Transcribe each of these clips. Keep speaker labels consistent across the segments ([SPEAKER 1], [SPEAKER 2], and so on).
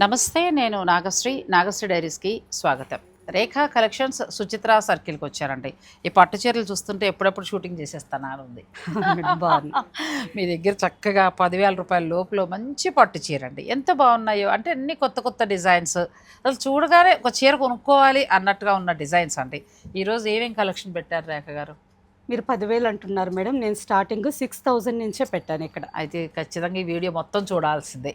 [SPEAKER 1] నమస్తే నేను నాగశ్రీ. నాగశ్రీ డైరీస్కి స్వాగతం. రేఖా కలెక్షన్స్ సుచిత్ర సర్కిల్కి వచ్చారండి. ఈ పట్టు చీరలు చూస్తుంటే ఎప్పుడప్పుడు షూటింగ్ చేసేస్తాను ఉంది. మీ దగ్గర చక్కగా పదివేల రూపాయల లోపల మంచి పట్టు చీర అండి ఎంత బాగున్నాయో అంటే అన్ని కొత్త కొత్త డిజైన్స్. అసలు చూడగానే ఒక చీర కొనుక్కోవాలి అన్నట్టుగా ఉన్న డిజైన్స్ అండి. ఈరోజు ఏమేం కలెక్షన్ పెట్టారు రేఖ గారు?
[SPEAKER 2] మీరు పదివేలు అంటున్నారు మేడం. నేను స్టార్టింగ్ సిక్స్ థౌజండ్ నుంచే పెట్టాను ఇక్కడ.
[SPEAKER 1] అయితే ఖచ్చితంగా ఈ వీడియో మొత్తం చూడాల్సిందే.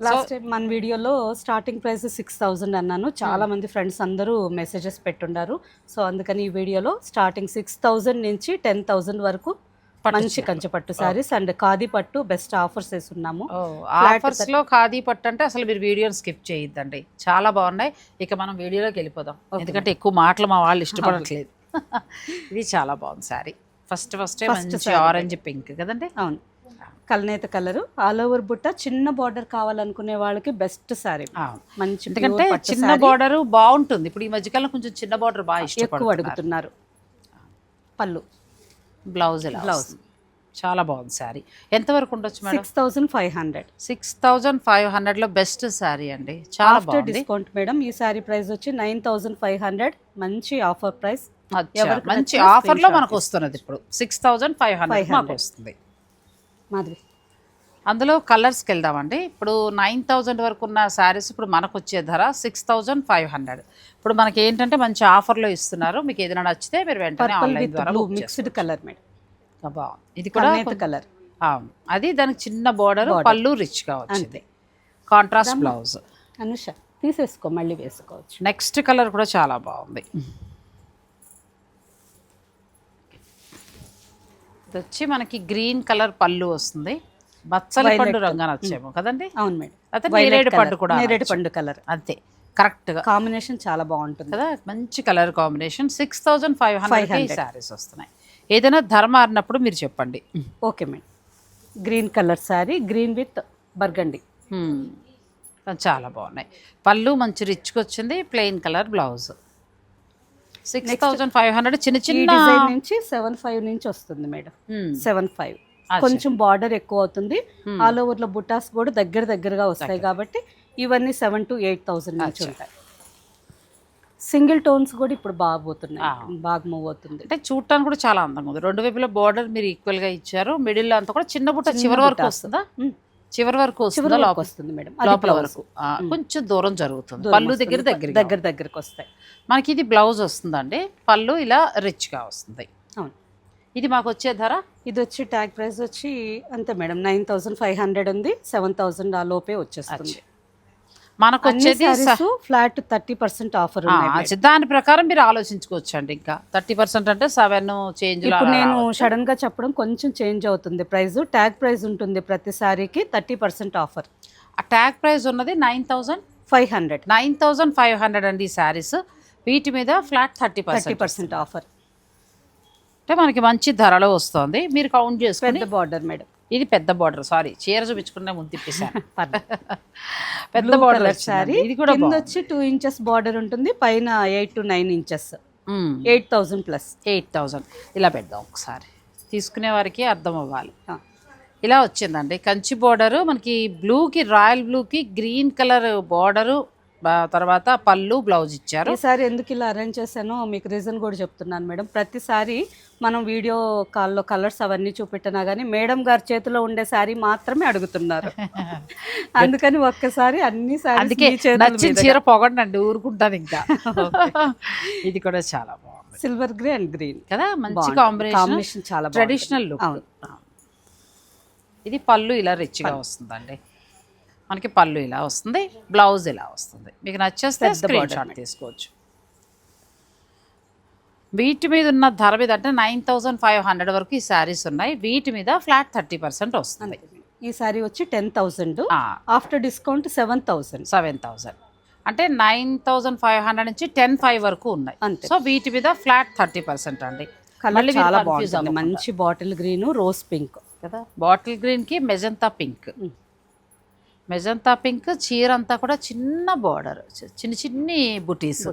[SPEAKER 2] లాస్ట్ టైం మన వీడియోలో స్టార్టింగ్ ప్రైస్ సిక్స్ థౌజండ్ అన్నాను. చాలా
[SPEAKER 1] Hmm.
[SPEAKER 2] మంది ఫ్రెండ్స్ అందరూ మెసేజెస్ పెట్టున్నారు సో అందుకని ఈ వీడియోలో స్టార్టింగ్ సిక్స్ థౌజండ్ నుంచి టెన్ థౌజండ్ వరకు మంచి. కంచి పట్టు సారీస్ అండ్ ఖాదీ పట్టు బెస్ట్ ఆఫర్స్ వేస్తున్నాము Flat
[SPEAKER 1] ఆఫర్స్లో ఖాదీ పట్టు అంటే అసలు మీరు వీడియోని స్కిప్ చేయొద్దండి. చాలా బాగున్నాయి. ఇక మనం వీడియోలోకి వెళ్ళిపోదాం. ఎందుకంటే ఎక్కువ మాటలు మా వాళ్ళు ఇష్టపడట్లేదు. ఇది చాలా బాగుంది సారీ ఫస్ట్ ఫస్ట్ మంచి. ఆరెంజ్ పింక్ కదండి?
[SPEAKER 2] అవును. కల్నేత కలర్. ఆల్ ఓవర్ బుట్ట చిన్న బార్డర్ కావాలనుకునే వాళ్ళకి బెస్ట్ సారీ. మంచి
[SPEAKER 1] ఎందుకంటే చిన్న. బార్డర్ బాగుంటుంది. ఇప్పుడు ఈ మధ్యకాలం కొంచెం చిన్న బార్డర్ బాగా
[SPEAKER 2] ఎక్కువ అడుగుతున్నారు. పళ్ళు.
[SPEAKER 1] బ్లౌజ్. వస్తుంది. చాలా బాగుంది సారీ. ఎంత వరకు ఉండొచ్చు madam?
[SPEAKER 2] Six thousand five hundred
[SPEAKER 1] six thousand five హండ్రెడ్లో బెస్ట్ సారీ అండి. చాలా బాగుంది.
[SPEAKER 2] డిస్కౌంట్ మేడం ఈ సారీ ప్రైస్ వచ్చి నైన్ థౌసండ్ ఫైవ్ హండ్రెడ్ మంచి ఆఫర్ ప్రైస్.
[SPEAKER 1] మంచి
[SPEAKER 2] నచ్చినా
[SPEAKER 1] ఆఫర్లో
[SPEAKER 2] screenshot
[SPEAKER 1] మనకు వస్తున్నది ఇప్పుడు. సిక్స్ థౌజండ్ ఫైవ్ హండ్రెడ్ మాకు
[SPEAKER 2] 500.
[SPEAKER 1] వస్తుంది.
[SPEAKER 2] మాధవి.
[SPEAKER 1] అందులో కలర్స్కి వెళ్దామండి ఇప్పుడు నైన్ థౌజండ్ వరకు ఉన్న శారీస్ ఇప్పుడు మనకు వచ్చే ధర సిక్స్ థౌజండ్ ఫైవ్ హండ్రెడ్. ఇప్పుడు మనకి ఏంటంటే మంచి ఆఫర్లో ఇస్తున్నారు. మీకు ఏదైనా నచ్చితే మీరు వెంటనే ఆన్లైన్ ద్వారా
[SPEAKER 2] మిక్స్డ్ కలర్ మేడం.
[SPEAKER 1] బాగుంది. ఇది కూడా
[SPEAKER 2] కలర్
[SPEAKER 1] అవును అది దానికి చిన్న బోర్డర్. పళ్ళు రిచ్గా వచ్చింది కాంట్రాస్ట్ బ్లౌజ్
[SPEAKER 2] అనుష తీసేసుకో మళ్ళీ వేసుకోవచ్చు.
[SPEAKER 1] నెక్స్ట్ కలర్ కూడా చాలా బాగుంది. ఇది వచ్చి మనకి గ్రీన్ కలర్ పళ్ళు వస్తుంది. బచ్చలి పండు. రంగా వచ్చేమో కదండి?
[SPEAKER 2] అవును మేడం.
[SPEAKER 1] అయితే నేరేడు. పండు కూడా
[SPEAKER 2] నేరేడు. పండు కలర్.
[SPEAKER 1] అంతే కరెక్ట్గా
[SPEAKER 2] కాంబినేషన్ చాలా బాగుంటుంది.
[SPEAKER 1] కదా మంచి colour combination. Six thousand five hundred.
[SPEAKER 2] 500.
[SPEAKER 1] Saris వస్తున్నాయి. ఏదైనా ధర మారినప్పుడు మీరు చెప్పండి.
[SPEAKER 2] Okay madam. Green colour sari green with burgundy.
[SPEAKER 1] చాలా బాగున్నాయి. పళ్ళు మంచి రిచ్గా వచ్చింది plain colour blouse. Six thousand five hundred చిన్న చిన్న
[SPEAKER 2] డిజైన్ నుంచి సెవెన్ ఫైవ్ నుంచి వస్తుంది మేడం
[SPEAKER 1] హ్మ్.
[SPEAKER 2] Seven five. కొంచెం బార్డర్ ఎక్కువ అవుతుంది
[SPEAKER 1] Hmm.
[SPEAKER 2] ఆల్ ఓవర్లో బుటాస్ కూడా దగ్గర దగ్గరగా వస్తాయి కాబట్టి ఇవన్నీ సెవెన్ టు ఎయిట్ థౌసండ్ నుంచి. ఉంటాయి సింగిల్ టోన్స్ కూడా ఇప్పుడు బాగా పోతున్నాయి. బాగా మూవ్ అవుతుంది
[SPEAKER 1] అంటే చూడటానికి కూడా చాలా అందంగా ఉంది రెండు వైపుల బార్డర్ మీరు ఈక్వల్గా ఇచ్చారు మిడిల్ అంతా కూడా చిన్న బుట్ట చివరి వరకు. వస్తుందా
[SPEAKER 2] Hmm.
[SPEAKER 1] చివరి వరకు
[SPEAKER 2] చివరి
[SPEAKER 1] వస్తుందా లోపల
[SPEAKER 2] వస్తుంది మేడం.
[SPEAKER 1] లోపల. వరకు. కొంచెం దూరం జరుగుతుంది. పళ్ళు దగ్గర. దగ్గర
[SPEAKER 2] దగ్గర దగ్గరకు వస్తాయి.
[SPEAKER 1] మనకి ఇది బ్లౌజ్ వస్తుందండి. పళ్ళు ఇలా రిచ్గా వస్తుంది.
[SPEAKER 2] అవును.
[SPEAKER 1] ఇది మాకు వచ్చే ధర?
[SPEAKER 2] ఇది వచ్చి ట్యాగ్ ప్రైస్ వచ్చి అంతే madam. Nine thousand five hundred ఉంది. సెవెన్ థౌసండ్ ఆ లోపే వచ్చేస్తుంది.
[SPEAKER 1] మనకు వచ్చేది
[SPEAKER 2] ఫ్లాట్ థర్టీ పర్సెంట్ ఆఫర్.
[SPEAKER 1] దాని ప్రకారం మీరు ఆలోచించుకోవచ్చు అండి ఇంకా. థర్టీ పర్సెంట్ అంటే సెవెన్ చేంజ్
[SPEAKER 2] ఇప్పుడు నేను సడన్గా చెప్పడం కొంచెం చేంజ్ అవుతుంది. ప్రైస్ ట్యాగ్ ప్రైస్ ఉంటుంది ప్రతి సారీకి థర్టీ పర్సెంట్ ఆఫర్
[SPEAKER 1] ఆ ట్యాగ్ ప్రైస్ ఉన్నది nine thousand
[SPEAKER 2] five hundred
[SPEAKER 1] nine thousand five hundred అండి ఈ శారీస్ వీటి మీద flat thirty
[SPEAKER 2] thirty
[SPEAKER 1] percent
[SPEAKER 2] offer
[SPEAKER 1] అంటే మనకి మంచి ధరలో వస్తుంది. మీరు కౌంట్ చేసుకుని
[SPEAKER 2] బార్డర్ మేడం
[SPEAKER 1] ఇది పెద్ద బార్డర్ సారీ చీర చూపించుకునే ముందు తిప్పేశాను. పెద్ద బార్డర్
[SPEAKER 2] saree.
[SPEAKER 1] ఇది కూడా.
[SPEAKER 2] వచ్చి టూ ఇంచెస్ బార్డర్ ఉంటుంది పైన eight to nine inches. Eight thousand plus
[SPEAKER 1] eight thousand ఇలా పెడదాం ఒకసారి. తీసుకునే వారికి అర్థం అవ్వాలి. ఇలా వచ్చిందండి. కంచి బోర్డరు మనకి బ్లూకి రాయల్ బ్లూకి గ్రీన్ కలర్ బోర్డరు తర్వాత పళ్ళు బ్లౌజ్ ఇచ్చారు.
[SPEAKER 2] ఈసారి ఎందుకు ఇలా అరేంజ్ చేశానో మీకు రీజన్ కూడా చెప్తున్నాను మేడం. ప్రతిసారి మనం వీడియో కాల్లో కలర్స్ అవన్నీ చూపెట్టినా కానీ మేడం గారి చేతిలో ఉండే సారీ మాత్రమే అడుగుతున్నారు. అందుకని ఒక్కసారి అన్ని
[SPEAKER 1] అందుకే నచ్చిన చీర పొగండి ఊరుకుంటాను ఇంకా. ఇది కూడా చాలా బాగుంది.
[SPEAKER 2] సిల్వర్ గ్రే అండ్ గ్రీన్
[SPEAKER 1] కదా మంచి. కాంబినేషన్
[SPEAKER 2] చాలా.
[SPEAKER 1] Traditional look. ఇది పళ్ళు ఇలా రిచ్గా వస్తుందండి. మనకి పళ్ళు ఇలా వస్తుంది బ్లౌజ్ ఇలా వస్తుంది. మీకు నచ్చేస్తే స్క్రీన్ షాట్ తీసుకోవచ్చు. వీటి మీద ఉన్న ధర మీద అంటే నైన్ థౌజండ్ ఫైవ్ హండ్రెడ్ వరకు ఈ శారీస్ ఉన్నాయి. వీటి మీద ఫ్లాట్ థర్టీ పర్సెంట్ వస్తుంది.
[SPEAKER 2] ఈ సారీ వచ్చి ten thousand after discount seven thousand
[SPEAKER 1] seven thousand అంటే నైన్ థౌజండ్ ఫైవ్ హండ్రెడ్ నుంచి టెన్ ఫైవ్ వరకు ఉన్నాయి.
[SPEAKER 2] అంతే.
[SPEAKER 1] సో వీటి మీద ఫ్లాట్ థర్టీ పర్సెంట్ అండి.
[SPEAKER 2] కలర్ చాలా బాగుంటుంది. మంచి బాటిల్ గ్రీన్ రోజ్ పింక్
[SPEAKER 1] కదా? బాటిల్ గ్రీన్కి మెజంతా పింక్. మెజంతా పింక్ చీర అంతా కూడా చిన్న బార్డర్ చిన్న చిన్ని బుటీస్.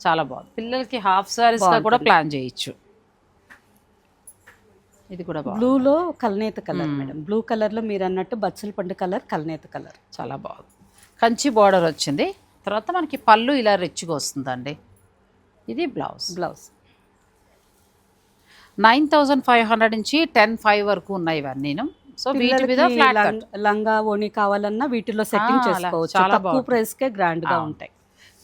[SPEAKER 1] చాలా బాగుంది. పిల్లలకి హాఫ్ సారీస్ కూడా. ప్లాన్ చేయొచ్చు. ఇది కూడా
[SPEAKER 2] బ్లూలో కల్నేత కలర్. మేడం. బ్లూ కలర్లో మీరు అన్నట్టు బచ్చల పండు కలర్ కల్నేత కలర్.
[SPEAKER 1] చాలా బాగుంది. కంచి బార్డర్ వచ్చింది. తర్వాత మనకి పళ్ళు ఇలా రిచ్గా వస్తుందండి. ఇది blouse.
[SPEAKER 2] Blouse.
[SPEAKER 1] Nine thousand five hundred నుంచి టెన్ ఫైవ్ వరకు ఉన్నాయి ఇవన్నీ సో వీటి మీద
[SPEAKER 2] లంగా ఓణి కావాలన్నా వీటిలో సెట్టింగ్ చేసుకోవచ్చు.
[SPEAKER 1] చాలా
[SPEAKER 2] తక్కువ. ప్రైస్ కే
[SPEAKER 1] గ్రాండ్గా.
[SPEAKER 2] ఉంటాయి.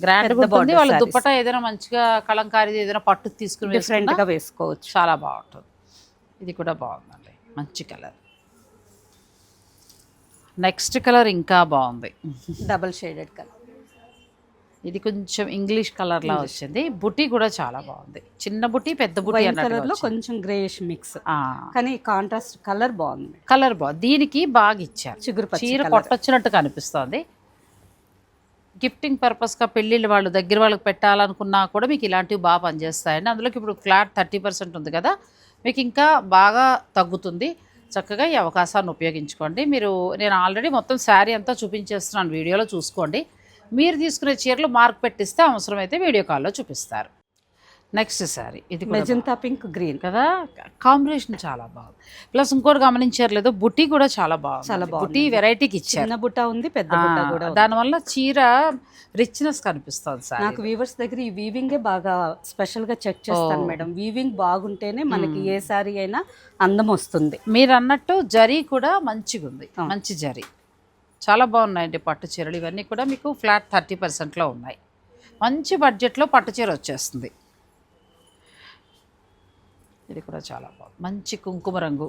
[SPEAKER 1] గ్రాండ్
[SPEAKER 2] border
[SPEAKER 1] వాళ్ళ. దుప్పట ఏదైనా మంచిగా కలంకారీ ఏదైనా పట్టు తీసుకుని
[SPEAKER 2] డిఫరెంట్గా వేసుకోవచ్చు.
[SPEAKER 1] చాలా బాగుంటుంది. ఇది కూడా బాగుందండి. మంచి కలర్. నెక్స్ట్ కలర్ ఇంకా బాగుంది.
[SPEAKER 2] Double shaded colour.
[SPEAKER 1] ఇది కొంచెం ఇంగ్లీష్ కలర్ లా వచ్చింది. బుట్టి కూడా చాలా బాగుంది. చిన్న బుట్టి పెద్ద బుట్టి కలర్లో.
[SPEAKER 2] కొంచెం గ్రేయిష్ మిక్స్ కానీ కాంట్రాస్ట్ కలర్ బాగుంది.
[SPEAKER 1] కలర్ బాగుంది. దీనికి బాగా ఇచ్చారు.
[SPEAKER 2] చిగురు
[SPEAKER 1] చీర. కొట్టొచ్చినట్టు కనిపిస్తోంది. గిఫ్టింగ్ పర్పస్గా పెళ్ళిళ్ళు వాళ్ళు దగ్గర వాళ్ళకి పెట్టాలనుకున్నా కూడా మీకు ఇలాంటివి బాగా పనిచేస్తాయండి. అందులోకి ఇప్పుడు ఫ్లాట్ థర్టీ పర్సెంట్ ఉంది కదా మీకు ఇంకా బాగా తగ్గుతుంది. చక్కగా ఈ అవకాశాన్ని ఉపయోగించుకోండి. మీరు నేను ఆల్రెడీ మొత్తం శారీ అంతా చూపించేస్తున్నాను. వీడియోలో చూసుకోండి. మీరు తీసుకునే చీరలు మార్క్ పెట్టిస్తే అవసరమైతే వీడియో కాల్లో చూపిస్తారు. నెక్స్ట్ శారీ ఇది కూడా
[SPEAKER 2] మెజంతా పింక్ గ్రీన్.
[SPEAKER 1] కదా? కాంబినేషన్ చాలా బాగుంది. ప్లస్ ఇంకోటి గమనించారు లేదో బుట్టి కూడా చాలా బాగుంది.
[SPEAKER 2] చాలా బాగుంది.
[SPEAKER 1] బుట్టి వెరైటీకి ఇచ్చారు.
[SPEAKER 2] చిన్న బుట్ట ఉంది పెద్ద బుట్ట కూడా.
[SPEAKER 1] దానివల్ల చీర రిచ్నెస్ కనిపిస్తుంది సార్
[SPEAKER 2] నాకు వీవర్స్ దగ్గర ఈ వీవింగే బాగా స్పెషల్గా చెక్ చేస్తాను మేడం. వీవింగ్ బాగుంటేనే మనకి ఏ సారీ అయినా అందం వస్తుంది.
[SPEAKER 1] మీరు అన్నట్టు జరీ కూడా మంచిగా ఉంది మంచి జరీ. చాలా బాగున్నాయండి పట్టు చీరలు. ఇవన్నీ కూడా మీకు ఫ్లాట్ థర్టీ పర్సెంట్లో ఉన్నాయి. మంచి బడ్జెట్లో పట్టు చీర వచ్చేస్తుంది. ఇది కూడా చాలా బాగుంది మంచి కుంకుమ రంగు.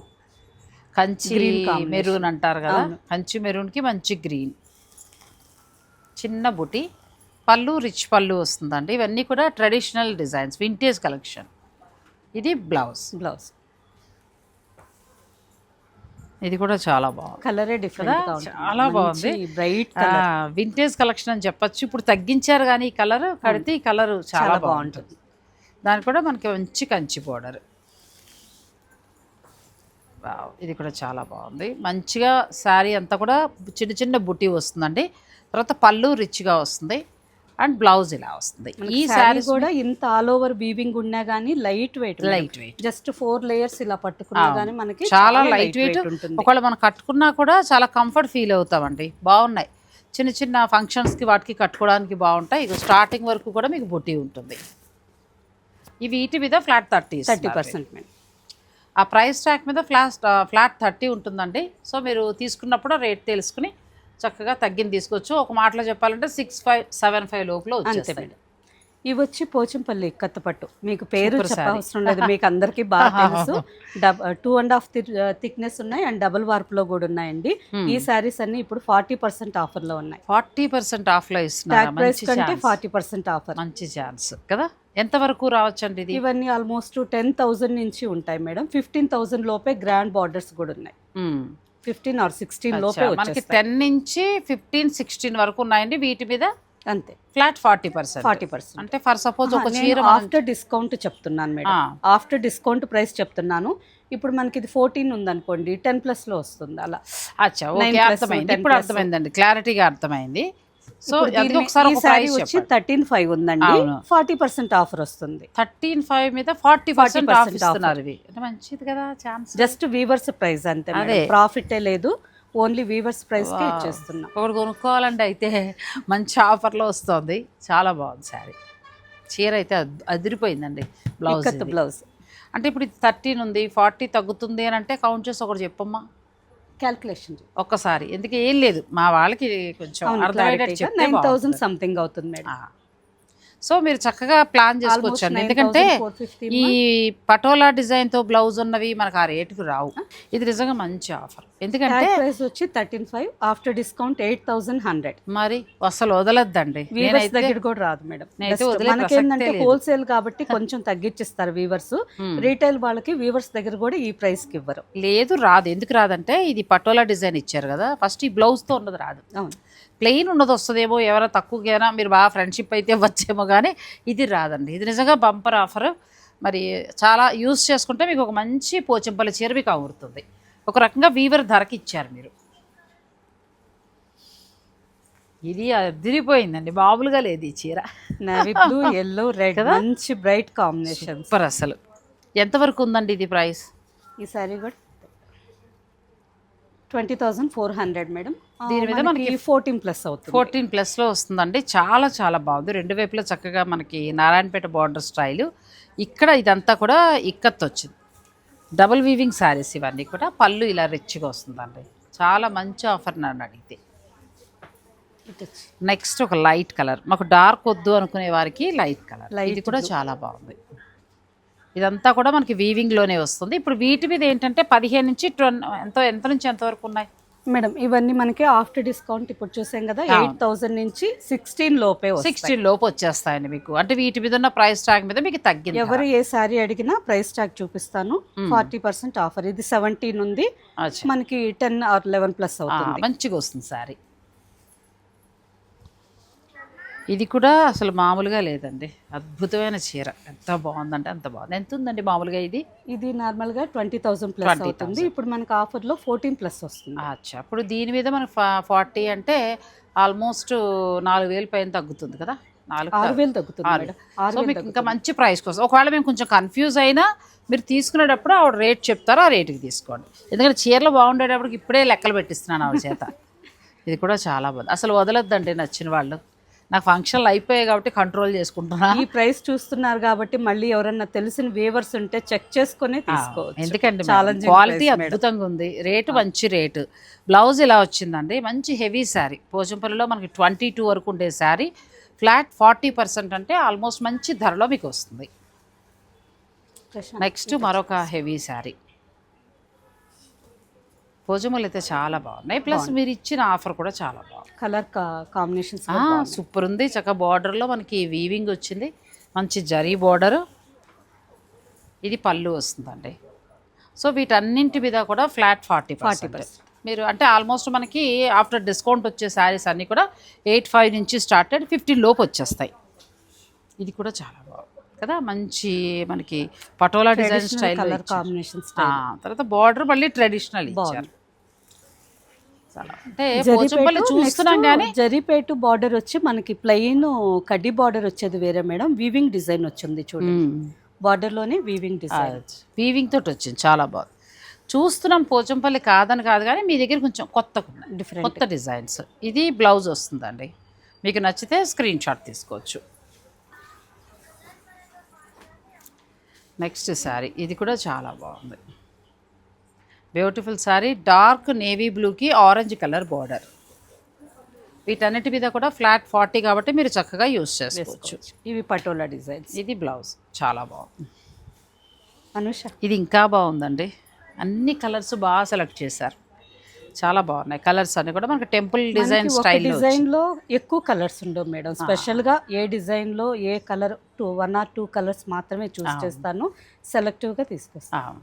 [SPEAKER 1] కంచి. మెరూన్ అంటారు కదా? కంచి మెరూన్కి మంచి గ్రీన్ చిన్న బుటి. పళ్ళు రిచ్ పళ్ళు వస్తుందండి. ఇవన్నీ కూడా ట్రెడిషనల్ డిజైన్స్ వింటేజ్ కలెక్షన్ ఇది బ్లౌజ్
[SPEAKER 2] బ్లౌజ్
[SPEAKER 1] ఇది కూడా చాలా బాగుంది.
[SPEAKER 2] కలరే డిఫరెంట్
[SPEAKER 1] చాలా బాగుంది.
[SPEAKER 2] బ్రైట్
[SPEAKER 1] వింటేజ్ కలెక్షన్ అని చెప్పొచ్చు. ఇప్పుడు తగ్గించారు కానీ ఈ కలర్ కడితే ఈ కలర్ చాలా
[SPEAKER 2] చాలా
[SPEAKER 1] బాగుంటుంది. దాని కూడా మనకి మంచి కంచి బోర్డర్ ఇది కూడా చాలా బాగుంది. మంచిగా శారీ అంతా కూడా చిన్న చిన్న బుట్టి వస్తుందండి. తర్వాత పళ్ళు రిచ్గా వస్తుంది. అండ్ బ్లౌజ్ ఇలా వస్తుంది. ఈ శారీ
[SPEAKER 2] కూడా ఇంత ఆల్ ఓవర్ వీవింగ్ ఉన్నా గానీ light weight
[SPEAKER 1] light weight.
[SPEAKER 2] Just four layers ఇలా పట్టుకున్నా గానీ మనకి
[SPEAKER 1] చాలా లైట్ వెయిట్
[SPEAKER 2] ఉంటుంది.
[SPEAKER 1] ఒకవేళ మనం కట్టుకున్నా కూడా చాలా కంఫర్ట్ ఫీల్ అవుతామండి. బాగున్నాయి. చిన్న చిన్న ఫంక్షన్స్కి వాటికి కట్టుకోవడానికి బాగుంటాయి. ఇక స్టార్టింగ్ వరకు కూడా మీకు బుట్టి ఉంటుంది. ఈ వీటి మీద ఫ్లాట్ థర్టీ
[SPEAKER 2] థర్టీ పర్సెంట్
[SPEAKER 1] ఆ ప్రైస్ ట్యాగ్ మీద ఫ్లాట్ ఫ్లాట్ థర్టీ ఉంటుందండి. సో మీరు తీసుకున్నప్పుడు రేట్ తెలుసుకుని చక్కగా తగ్గింది తీసుకోవచ్చు. ఒక మాటలో చెప్పాలంటే సిక్స్ ఫైవ్ సెవెన్ ఫైవ్ లోపల
[SPEAKER 2] అంతే మేడం. ఇవి వచ్చి పోచంపల్లి కత్తపట్టు. మీకు పేరు చెప్పవసరం లేదు మీకు అందరికీ బాగా తెలుసు. టూ అండ్ హాఫ్ థిక్నెస్ ఉన్నాయి అండ్ డబుల్ వార్ప్లో కూడా ఉన్నాయండి. ఈ సారీస్ అన్ని ఇప్పుడు ఫార్టీ పర్సెంట్ ఆఫర్లో ఉన్నాయి.
[SPEAKER 1] ఫార్టీ పర్సెంట్ ఇస్తున్నారు? మంచి
[SPEAKER 2] కంటే
[SPEAKER 1] ఛాన్స్
[SPEAKER 2] ఫార్టీ పర్సెంట్ ఆఫర్.
[SPEAKER 1] మంచి ఛాన్స్ కదా? ఎంతవరకు రావచ్చండి ఇది?
[SPEAKER 2] ఇవన్నీ ఆల్మోస్ట్ టెన్ థౌసండ్ నుంచి ఉంటాయి మేడం. ఫిఫ్టీన్ థౌసండ్ లోపే గ్రాండ్ బార్డర్స్ కూడా ఉన్నాయి. ఫిఫ్టీన్ ఆర్ సిక్స్టీన్ లోపే
[SPEAKER 1] మనకి టెన్ నుంచి ఫిఫ్టీన్ సిక్స్టీన్ వరకు ఉన్నాయండి. వీటి మీద
[SPEAKER 2] అంతే.
[SPEAKER 1] Flat forty percent.
[SPEAKER 2] Forty percent.
[SPEAKER 1] అంటే ఫర్ సపోజ్ ఒక చీర
[SPEAKER 2] ఆఫ్టర్ డిస్కౌంట్ చెప్తున్నాను మేడం. ఆఫ్టర్ డిస్కౌంట్ ప్రైస్ చెప్తున్నాను. ఇప్పుడు మనకి ఇది ఫోర్టీన్ ఉందనుకోండి టెన్ ప్లస్లో వస్తుంది అలా.
[SPEAKER 1] అచ్చా ఓకే అర్థమైంది. ఇప్పుడు. అర్థమైందండి. క్లారిటీగా అర్థమైంది. సో ఒకసారి
[SPEAKER 2] సారీ వచ్చి థర్టీన్ ఫైవ్ ఉందండి. ఫార్టీ పర్సెంట్ ఆఫర్ వస్తుంది.
[SPEAKER 1] థర్టీన్ ఫైవ్ మీద ఫార్టీ పర్సెంట్ ఆఫ్
[SPEAKER 2] 40%
[SPEAKER 1] ఇస్తున్నారు ఇవి మంచిది కదా ఛాన్స్.
[SPEAKER 2] జస్ట్ వీవర్స్ ప్రైస్ అంతే
[SPEAKER 1] అదే.
[SPEAKER 2] ప్రాఫిట్ లేదు ఓన్లీ వీవర్స్ ప్రైస్ ఇచ్చేస్తున్నాం.
[SPEAKER 1] ఒకటి కొనుక్కోవాలంటే అయితే. మంచి ఆఫర్లో వస్తుంది. చాలా బాగుంది శారీ చీర అయితే అద్- అదిరిపోయిందండి బ్లౌజ్
[SPEAKER 2] బ్లౌజ్.
[SPEAKER 1] అంటే ఇప్పుడు థర్టీన్ ఉంది ఫార్టీ తగ్గుతుంది అని అంటే కౌంట్ చేసి ఒకటి చెప్పమ్మా.
[SPEAKER 2] క్యాల్కులేషన్
[SPEAKER 1] ఒక్కసారి ఎందుకు ఏం లేదు మా వాళ్ళకి కొంచెం
[SPEAKER 2] నైన్. థౌసండ్ సంథింగ్ అవుతుంది మేడం.
[SPEAKER 1] సో మీరు చక్కగా ప్లాన్ చేసుకోవచ్చు అండి ఎందుకంటే
[SPEAKER 2] 9,450
[SPEAKER 1] ఈ పటోలా డిజైన్తో బ్లౌజ్ ఉన్నవి మనకు ఆ రేటుకు రావు. ఇది నిజంగా మంచి ఆఫర్. ఎందుకంటే
[SPEAKER 2] ప్రైస్ వచ్చి thirteen five after discount eight thousand hundred
[SPEAKER 1] మరి అసలు వదలొద్దండి.
[SPEAKER 2] దగ్గర కూడా రాదు మేడం. మనకేంటంటే. హోల్సేల్ కాబట్టి కొంచెం తగ్గించిస్తారు వీవర్స్ రీటైల్ వాళ్ళకి వీవర్స్ దగ్గర కూడా ఈ ప్రైస్కి ఇవ్వరు.
[SPEAKER 1] లేదు రాదు. ఎందుకు రాదంటే ఇది పటోలా డిజైన్ ఇచ్చారు కదా. ఫస్ట్ ఈ బ్లౌజ్తో ఉన్నది రాదు.
[SPEAKER 2] అవును.
[SPEAKER 1] ప్లెయిన్ ఉన్నది వస్తుందేమో ఎవరో తక్కువకైనా మీరు బాగా ఫ్రెండ్షిప్ అయితే వచ్చేమో కానీ ఇది రాదండి. ఇది నిజంగా బంపర్ ఆఫర్. మరి చాలా యూస్ చేసుకుంటే మీకు ఒక మంచి పోచంపల్లి చీర మీకు అమరుతుంది ఒక రకంగా వీవర్ ధరకి ఇచ్చారు మీరు. ఇది అదిరిపోయిందండి. మామూలుగా లేదు ఈ చీర.
[SPEAKER 2] నేవీ బ్లూ ఎల్లో రెడ్ మంచి బ్రైట్ కాంబినేషన్
[SPEAKER 1] సూపర్ అసలు. ఎంతవరకు ఉందండి ఇది ప్రైస్?
[SPEAKER 2] ఈ సారీ కూడా twenty thousand four hundred madam.
[SPEAKER 1] దీని మీద
[SPEAKER 2] మనకి ఫోర్టీన్ ప్లస్ అవుతుంది.
[SPEAKER 1] ఫోర్టీన్ ప్లస్లో వస్తుందండి. చాలా చాలా బాగుంది. రెండు వైపులా చక్కగా మనకి నారాయణపేట బార్డర్ స్టైలు ఇక్కడ ఇదంతా కూడా ఇక్కత్ వచ్చింది. డబుల్ వీవింగ్ శారీస్ ఇవన్నీ కూడా పళ్ళు ఇలా రిచ్గా వస్తుందండి. చాలా మంచి ఆఫర్ నన్ను అడిగితే. నెక్స్ట్ ఒక లైట్ కలర్ మాకు డార్క్ వద్దు అనుకునే వారికి లైట్ కలర్ ఇది కూడా చాలా బాగుంది. ఇదంతా కూడా మనకి వీవింగ్లోనే వస్తుంది. ఇప్పుడు వీటి మీద ఏంటంటే పదిహేను నుంచి ఎంత ఎంత నుంచి ఎంత వరకు ఉన్నాయి?
[SPEAKER 2] మేడం ఇవన్నీ మనకి ఆఫ్టర్ డిస్కౌంట్ ఇప్పుడు చూసాం కదా. ఎయిట్ థౌసండ్ నుంచి సిక్స్టీన్ లోపే
[SPEAKER 1] సిక్స్టీన్ లోపు వచ్చేస్తాయండి మీకు. అంటే వీటి మీద ఉన్న ప్రైస్ ట్యాగ్ మీద మీకు తగ్గింది
[SPEAKER 2] ఎవరు ఏ సారీ అడిగినా ప్రైస్ ట్యాగ్ చూపిస్తాను. Forty percent offer. ఇది సెవెంటీన్ ఉంది. మనకి టెన్ ఆర్ లెవెన్ ప్లస్ అవుతుంది.
[SPEAKER 1] మంచిగా వస్తుంది సారీ ఇది కూడా అసలు మామూలుగా లేదండి. అద్భుతమైన చీర. ఎంత బాగుందంటే అంత బాగుంది. ఎంత ఉందండి మామూలుగా ఇది?
[SPEAKER 2] ఇది నార్మల్గా ట్వంటీ థౌసండ్ ప్లస్ అవుతుంది. ఇప్పుడు మనకి ఆఫర్లో ఫోర్టీన్ ప్లస్ వస్తుంది.
[SPEAKER 1] అచ్చా. అప్పుడు దీని మీద మనకి ఫార్టీ అంటే ఆల్మోస్ట్ నాలుగు వేలు పైన తగ్గుతుంది కదా? నాలుగు
[SPEAKER 2] ఆరు వేలు తగ్గుతుంది
[SPEAKER 1] సో మీకు ఇంకా మంచి ప్రైస్ కోసం ఒకవేళ మేము కొంచెం కన్ఫ్యూజ్ అయినా మీరు తీసుకునేటప్పుడు ఆవిడ రేట్ చెప్తారో ఆ రేటుకి తీసుకోండి. ఎందుకంటే చీరలు బాగుండేటప్పటికి ఇప్పుడే లెక్కలు పెట్టిస్తున్నాను ఆవిడ చేత. ఇది కూడా చాలా బాగుంది. అసలు వదలొద్దండి నచ్చిన వాళ్ళు. నాకు ఫంక్షన్లు అయిపోయాయి కాబట్టి కంట్రోల్ చేసుకుంటున్నా.
[SPEAKER 2] ఈ ప్రైస్ చూస్తున్నారు కాబట్టి మళ్ళీ ఎవరన్నా తెలిసిన వేవర్స్ ఉంటే చెక్ చేసుకొని తీసుకోవచ్చు.
[SPEAKER 1] ఎందుకంటే
[SPEAKER 2] Challenging
[SPEAKER 1] క్వాలిటీ. అద్భుతంగా ఉంది. రేటు మంచి రేటు బ్లౌజ్ ఇలా వచ్చిందండి. మంచి హెవీ శారీ పోచంపల్లిలో మనకి ట్వంటీ టూ వరకు ఉండే శారీ ఫ్లాట్ ఫార్టీ పర్సెంట్ అంటే ఆల్మోస్ట్ మంచి ధరలో మీకు వస్తుంది. నెక్స్ట్ మరొక హెవీ శారీ భోజములు అయితే చాలా బాగున్నాయి. ప్లస్ మీరు ఇచ్చిన ఆఫర్ కూడా చాలా బాగుంది.
[SPEAKER 2] కలర్ కాంబినేషన్స్
[SPEAKER 1] సూపర్ ఉంది చక్క బార్డర్లో మనకి వీవింగ్ వచ్చింది. మంచి జరీ బార్డర్. ఇది పళ్ళు వస్తుందండి. సో వీటన్నింటి మీద కూడా ఫ్లాట్ ఫార్టీ పర్సెంట్. మీరు అంటే ఆల్మోస్ట్ మనకి ఆఫ్టర్ డిస్కౌంట్ వచ్చే శారీస్ అన్నీ కూడా ఎయిట్ ఫైవ్ నుంచి స్టార్టెడ్ ఫిఫ్టీన్ లోపు వచ్చేస్తాయి. ఇది కూడా చాలా బాగుంది. కదా మంచి మనకి patola design style
[SPEAKER 2] colour combinations
[SPEAKER 1] తర్వాత బార్డర్ మళ్ళీ ట్రెడిషనల్ ఇచ్చారు. అంటే పోచంపల్లి చూస్తున్నాం కానీ
[SPEAKER 2] జరీపేటు బార్డర్ వచ్చి మనకి ప్లెయిన్ కడ్డీ బార్డర్ వచ్చేది వేరే మేడం. వీవింగ్ డిజైన్ వచ్చింది చూడండి బార్డర్లోనే వీవింగ్ డిజైన్
[SPEAKER 1] వీవింగ్ తోటి వచ్చింది. చాలా బాగుంది. చూస్తున్నాం పోచంపల్లి కాదని కాదు కానీ మీ దగ్గర కొంచెం ఉన్నాయి.
[SPEAKER 2] డిఫరెంట్
[SPEAKER 1] కొత్త డిజైన్స్. ఇది బ్లౌజ్ వస్తుందండి. మీకు నచ్చితే స్క్రీన్ షాట్ తీసుకోవచ్చు. నెక్స్ట్ శారీ ఇది కూడా చాలా బాగుంది. బ్యూటిఫుల్ శారీ డార్క్ నేవీ బ్లూకి ఆరెంజ్ కలర్ బార్డర్. వీటన్నిటి మీద కూడా ఫ్లాట్ ఫార్టీ కాబట్టి మీరు చక్కగా యూస్ చేసుకోవచ్చు.
[SPEAKER 2] ఇవి పటోలా డిజైన్స్.
[SPEAKER 1] ఇది బ్లౌజ్. చాలా బాగుంది.
[SPEAKER 2] అనుష.
[SPEAKER 1] ఇది ఇంకా బాగుందండి. అన్ని కలర్స్ బాగా సెలెక్ట్ చేశారు. చాలా బాగున్నాయి. కలర్స్ అన్ని కూడా మనకి టెంపుల్ డిజైన్ స్టైల్
[SPEAKER 2] డిజైన్లో ఎక్కువ కలర్స్ ఉండవు మేడం. స్పెషల్గా ఏ డిజైన్లో ఏ colour two one or two colours మాత్రమే చూస్ చేస్తాను. సెలెక్టివ్గా తీసుకొస్తాను.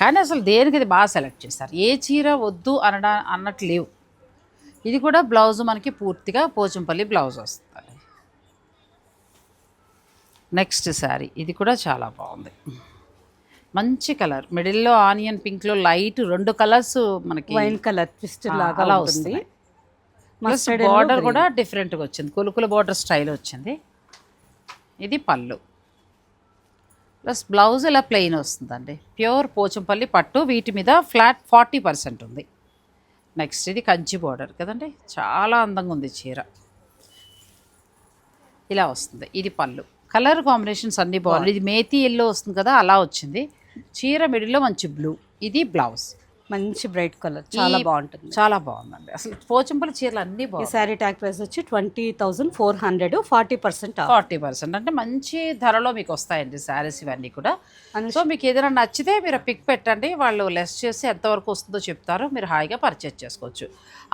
[SPEAKER 1] కానీ అసలు దేనికి ఇది బాగా సెలెక్ట్ చేశారు? ఏ చీర వద్దు అనడా అన్నట్టు లేవు. ఇది కూడా బ్లౌజ్ మనకి పూర్తిగా పోచంపల్లి బ్లౌజ్ వస్తుంది. నెక్స్ట్ శారీ ఇది కూడా చాలా బాగుంది. మంచి కలర్. మిడిల్లో ఆనియన్ పింక్లో లైట్ రెండు కలర్స్ మనకి
[SPEAKER 2] వైన్ కలర్ ట్విస్ట్ లాగా
[SPEAKER 1] అలా వస్తున్నాయి. Plus border. కూడా డిఫరెంట్గా వచ్చింది. కొలుకుల బార్డర్ స్టైల్ వచ్చింది. ఇది పళ్ళు. ప్లస్ బ్లౌజ్ ఇలా ప్లెయిన్ వస్తుందండి. ప్యూర్ పోచంపల్లి పట్టు. వీటి మీద ఫ్లాట్ ఫార్టీ పర్సెంట్ ఉంది. నెక్స్ట్ ఇది కంచి బార్డర్ కదండి. చాలా అందంగా ఉంది చీర. ఇలా వస్తుంది. ఇది పళ్ళు. కలర్ కాంబినేషన్స్ అన్నీ బాగున్నాయి. ఇది మేతి ఎల్లో వస్తుంది కదా అలా వచ్చింది. చీర మిడిల్లో మంచి బ్లూ ఇది బ్లౌజ్
[SPEAKER 2] మంచి బ్రైట్ కలర్. చాలా బాగుంటుంది.
[SPEAKER 1] చాలా బాగుందండి. అసలు పోచంపల్లి చీరలు అన్నీ బాగుంది
[SPEAKER 2] శారీ ట్యాగ్ ప్రైస్ వచ్చి twenty thousand four hundred forty percent
[SPEAKER 1] forty percent. అంటే మంచి ధరలో మీకు వస్తాయండి శారీస్ ఇవన్నీ కూడా. సో మీకు ఏదైనా నచ్చితే మీరు పిక్ పెట్టండి. వాళ్ళు లెస్ చేసి ఎంతవరకు వస్తుందో చెప్తారు. మీరు హాయిగా పర్చేజ్ చేసుకోవచ్చు.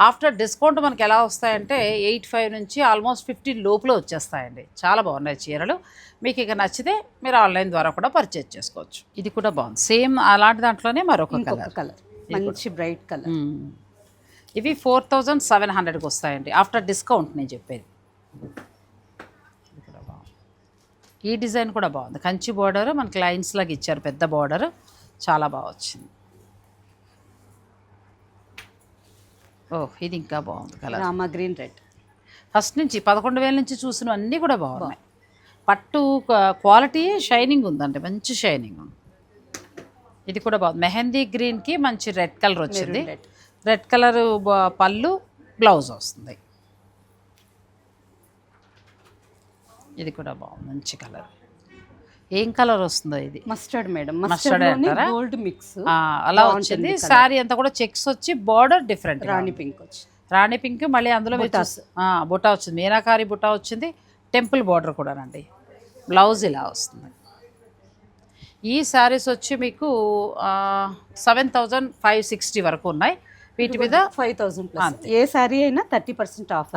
[SPEAKER 1] ఆఫ్టర్ డిస్కౌంట్ మనకి ఎలా వస్తాయంటే ఎయిట్ ఫైవ్ నుంచి ఆల్మోస్ట్ ఫిఫ్టీన్ లోపల వచ్చేస్తాయండి. చాలా బాగున్నాయి చీరలు. మీకు ఇక నచ్చితే మీరు ఆన్లైన్ ద్వారా కూడా పర్చేజ్ చేసుకోవచ్చు. ఇది కూడా బాగుంది. సేమ్ అలాంటి దాంట్లోనే మరొక కలర్.
[SPEAKER 2] కలర్. మంచి బ్రైట్ కలర్.
[SPEAKER 1] ఇవి ఫోర్ థౌజండ్ సెవెన్ హండ్రెడ్కి వస్తాయండి. ఆఫ్టర్ డిస్కౌంట్ నేను చెప్పేది. ఈ డిజైన్ కూడా బాగుంది. కంచి బార్డర్ మనకి లైన్స్ లాగా ఇచ్చారు. పెద్ద బార్డర్. చాలా బాగా వచ్చింది. ఓహ్ ఇది ఇంకా బాగుంది colour.
[SPEAKER 2] Rama green red.
[SPEAKER 1] First నుంచి పదకొండు వేల నుంచి చూసిన అన్నీ కూడా బాగున్నాయి. పట్టు క్వాలిటీ షైనింగ్ ఉందండి. మంచి షైనింగ్ ఉంది. ఇది కూడా బాగుంది. మెహందీ గ్రీన్కి మంచి రెడ్ కలర్ వచ్చింది. రెడ్ కలర్ పళ్ళు బ్లౌజ్ వస్తుంది. ఇది కూడా బాగుంది. మంచి కలర్ ఏం కలర్ వస్తుందో ఇది?
[SPEAKER 2] మస్టర్డ్ మేడం మస్టర్డ్
[SPEAKER 1] అంటారా?
[SPEAKER 2] గోల్డ్ మిక్స్
[SPEAKER 1] అలా వచ్చింది. శారీ అంతా కూడా చెక్స్ వచ్చి బార్డర్ డిఫరెంట్
[SPEAKER 2] రాణి పింక్ వచ్చి.
[SPEAKER 1] రాణి పింక్ మళ్ళీ అందులో బుటా వచ్చింది. మీనాకారి బుటా వచ్చింది. టెంపుల్ బార్డర్ కూడానండి. బ్లౌజ్ ఇలా వస్తుంది. ఈ శారీస్ వచ్చి మీకు సెవెన్ థౌజండ్ ఫైవ్ సిక్స్టీ వరకు ఉన్నాయి. వీటి మీద
[SPEAKER 2] ఫైవ్ ప్లస్ ఏ శారీ అయినా థర్టీ పర్సెంట్ ఆఫ్.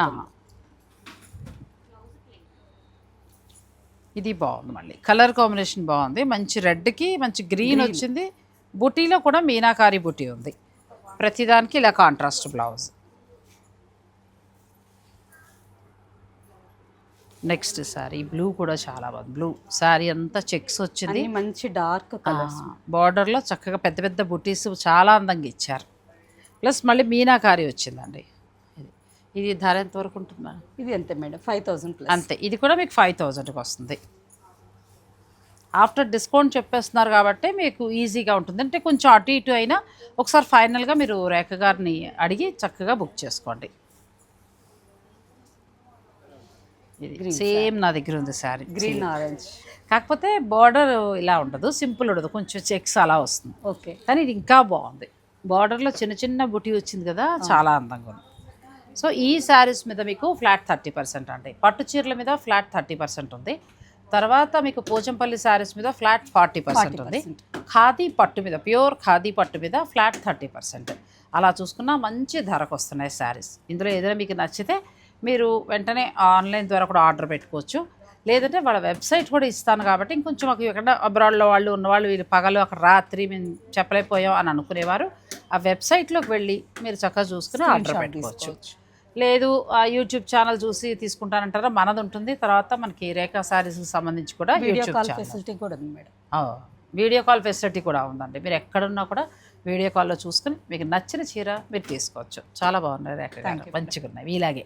[SPEAKER 1] ఇది బాగుంది మళ్ళీ. కలర్ కాంబినేషన్ బాగుంది. మంచి రెడ్కి మంచి గ్రీన్ వచ్చింది. బుటీలో కూడా మీనాకారి బుటీ ఉంది. ప్రతిదానికి ఇలా contrast blouse next sari blue కూడా చాలా బాగుంది. బ్లూ శారీ అంతా చెక్స్ వచ్చింది.
[SPEAKER 2] మంచి డార్క్ కలర్స్.
[SPEAKER 1] బార్డర్లో చక్కగా పెద్ద పెద్ద బుటీస్ చాలా అందంగా ఇచ్చారు. ప్లస్ మళ్ళీ మీనాకారి వచ్చిందండి. ఇది ఇది ధర ఎంతవరకు ఉంటుందా?
[SPEAKER 2] ఇది అంతే మేడం? Five thousand plus.
[SPEAKER 1] అంతే ఇది కూడా మీకు ఫైవ్ థౌజండ్కి వస్తుంది. ఆఫ్టర్ డిస్కౌంట్ చెప్పేస్తున్నారు కాబట్టి మీకు ఈజీగా ఉంటుంది. అంటే కొంచెం అటు ఇటు అయినా ఒకసారి ఫైనల్గా మీరు రేఖ గారిని అడిగి చక్కగా బుక్ చేసుకోండి ఇది సేమ్ నా దగ్గర ఉంది శారీ
[SPEAKER 2] గ్రీన్ ఆరెంజ్
[SPEAKER 1] కాకపోతే బార్డర్ ఇలా ఉండదు సింపుల్ ఉండదు కొంచెం చెక్స్ అలా వస్తుంది.
[SPEAKER 2] ఓకే.
[SPEAKER 1] కానీ ఇది ఇంకా బాగుంది. బార్డర్లో చిన్న చిన్న బుటీ వచ్చింది కదా చాలా అందంగా ఉంది. సో ఈ శారీస్ మీద మీకు ఫ్లాట్ థర్టీ పర్సెంట్ అండి. పట్టు చీరల మీద ఫ్లాట్ థర్టీ పర్సెంట్ ఉంది. తర్వాత మీకు పోచంపల్లి శారీస్ మీద ఫ్లాట్ ఫార్టీ పర్సెంట్ ఉంది. ఖాదీ పట్టు మీద ప్యూర్ ఖాదీ పట్టు మీద ఫ్లాట్ థర్టీ పర్సెంట్ అలా చూసుకున్నా మంచి ధరకు వస్తున్నాయి శారీస్ ఇందులో ఏదైనా మీకు నచ్చితే మీరు వెంటనే ఆన్లైన్ ద్వారా కూడా ఆర్డర్ పెట్టుకోవచ్చు. లేదంటే వాళ్ళ వెబ్సైట్ కూడా ఇస్తాను కాబట్టి ఇంకొంచెం మాకు ఎక్కడ అబ్రాడ్లో వాళ్ళు ఉన్నవాళ్ళు వీళ్ళు పగలు అక్కడ రాత్రి మేము చెప్పలేకపోయాం అని అనుకునేవారు. ఆ వెబ్సైట్లోకి వెళ్ళి మీరు చక్కగా చూసుకుని ఆర్డర్ పెట్టుకోవచ్చు. లేదు ఆ యూట్యూబ్ ఛానల్ చూసి తీసుకుంటానంటారా? మనది ఉంటుంది. తర్వాత మనకి రేఖా శారీస్కి సంబంధించి కూడా
[SPEAKER 2] వీడియో
[SPEAKER 1] యూట్యూబ్
[SPEAKER 2] కాల్ ఫెసిలిటీ కూడా ఉంది మేడం.
[SPEAKER 1] వీడియో కాల్ ఫెసిలిటీ కూడా ఉందండి. మీరు ఎక్కడున్నా కూడా వీడియో కాల్లో చూసుకుని మీకు నచ్చిన చీర మీరు తీసుకోవచ్చు. చాలా బాగున్నాయి రేఖ మంచిగా ఉన్నాయి ఇలాగే